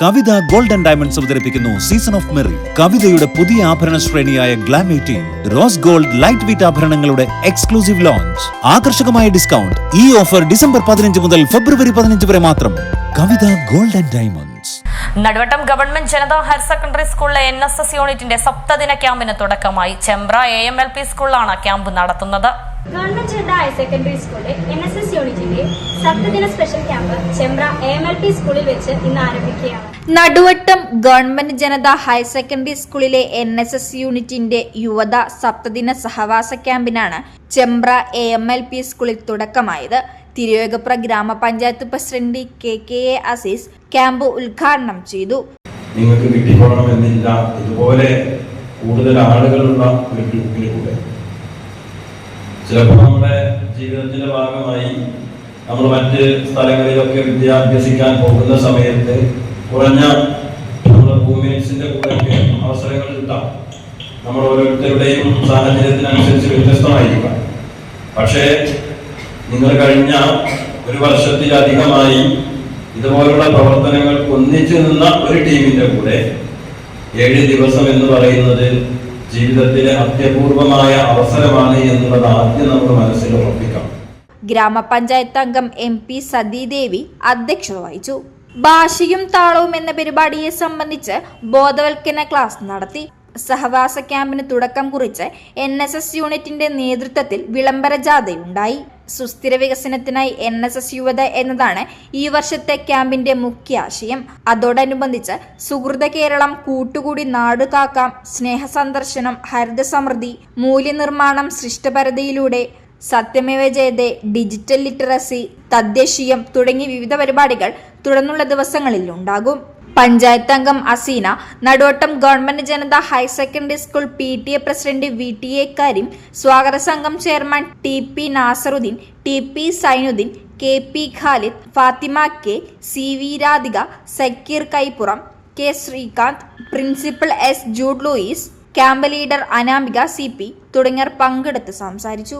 കവിത golden diamonds അവതരിപ്പിക്കുന്നു season of merry കവിതയുടെ പുതിയ ആഭരണ ശ്രേണിയായ glam eighteen rose gold light weight ആഭരണങ്ങളുടെ exclusive launch ആകർഷകമായ ഡിസ്കൗണ്ട് ഈ ഓഫർ ഡിസംബർ പതിനഞ്ച് മുതൽ ഫെബ്രുവരി പതിനഞ്ച് വരെ മാത്രം. Kavitha golden diamonds. Naduvattam government Janatha higher secondary സ്കൂളിലെ എൻ എസ് എസ് യൂണിറ്റിന്റെ സപ്തദിന ക്യാമ്പിന് തുടക്കമായി. Chembra A M L P സ്കൂളിലാണ് ക്യാമ്പ് നടത്തുന്നത്. ഗവൺമെന്റ് ജനത ഹയർ സെക്കൻഡറി സ്കൂളിലെ എൻ എസ് എസ് യൂണിറ്റിന്റെ സപ്തദിന special camp Chembra A M L P സ്കൂളിൽ വെച്ച് ഇന്ന് ആരംഭിക്കുകയാണ്. Naduvattam government Janatha higher secondary സ്കൂളിലെ എൻ എസ് എസ് യൂണിറ്റിന്റെ യുവത സപ്തദിന സഹവാസ ക്യാമ്പിനാണ് Chembra A M L P സ്കൂളിൽ തുടക്കമായത്. തിരുവേഗപ്ര ഗ്രാമപഞ്ചായത്ത് president K K A Azeez camp ഉദ്ഘാടനം ചെയ്തു. നിങ്ങൾക്ക് കിട്ടിക്കോണമെന്നില്ല ഇതുപോലെ കൂടുതൽ ആളുകളുള്ള ഒരു ഗ്രൂപ്പിൽ കൂടെ ചിലപ്പോൾ നമ്മുടെ ജീവിതത്തിന്റെ ഭാഗമായി നമ്മൾ മറ്റ് സ്ഥലങ്ങളിലൊക്കെ വിദ്യ അഭ്യസിക്കാൻ പോകുന്ന സമയത്ത് കുറഞ്ഞ നമ്മുടെ ഭൂമിയൻസിന്റെ കൂടെയൊക്കെ അവസരങ്ങൾ കിട്ടാം. നമ്മൾ ഓരോരുത്തരുടെയും സാഹചര്യത്തിനനുസരിച്ച് വ്യത്യസ്തമായിരിക്കാം. പക്ഷേ നിങ്ങൾ കഴിഞ്ഞ ഒരു വർഷത്തിലധികമായി ഇതുപോലുള്ള പ്രവർത്തനങ്ങൾ ഒന്നിച്ചു നിന്ന ഒരു ടീമിന്റെ കൂടെ ഏഴ് ദിവസം എന്ന് പറയുന്നത് ജീവിതത്തിലെ അത്യപൂർവമായ അവസരമാണ് എന്നുള്ളത് ആദ്യം നമ്മൾ മനസ്സിൽ ഉറപ്പിക്കാം ഗ്രാമപഞ്ചായത്ത് അംഗം എം പി സതീദേവി അധ്യക്ഷത വഹിച്ചു. ഭാഷയും താളവും എന്ന പരിപാടിയെ സംബന്ധിച്ച് ബോധവൽക്കരണ ക്ലാസ് നടത്തി. സഹവാസ ക്യാമ്പിന് തുടക്കം കുറിച്ച് എൻ എസ് എസ് യൂണിറ്റിന്റെ നേതൃത്വത്തിൽ വിളംബര ജാഥയുണ്ടായി. സുസ്ഥിര വികസനത്തിനായി എൻ എസ് എസ് യുവത എന്നതാണ് ഈ വർഷത്തെ ക്യാമ്പിന്റെ മുഖ്യ ആശയം. അതോടനുബന്ധിച്ച് സുഹൃത കേരളം കൂട്ടുകൂടി നാടുകാക്കാം സ്നേഹ സന്ദർശനം ഹരിത സമൃദ്ധി മൂല്യനിർമ്മാണം സൃഷ്ടപരതയിലൂടെ സത്യമേവ ജയതേ ഡിജിറ്റൽ ലിറ്ററസി തദ്ദേശീയം തുടങ്ങി വിവിധ പരിപാടികൾ തുടർന്നുള്ള ദിവസങ്ങളിൽ ഉണ്ടാകും. പഞ്ചായത്ത് അംഗം Aseena Naduvattam government Janatha higher secondary school P T A president V T A Kareem സ്വാഗത സംഘം chairman T P Nasaruddin T P Sainuddin K P Khalid Fathima K C V Radhika Sakkeer Kaippuram K Sreekanth principal S Jude Louis camp leader Anamika C P തുടങ്ങിയവർ പങ്കെടുത്ത് സംസാരിച്ചു.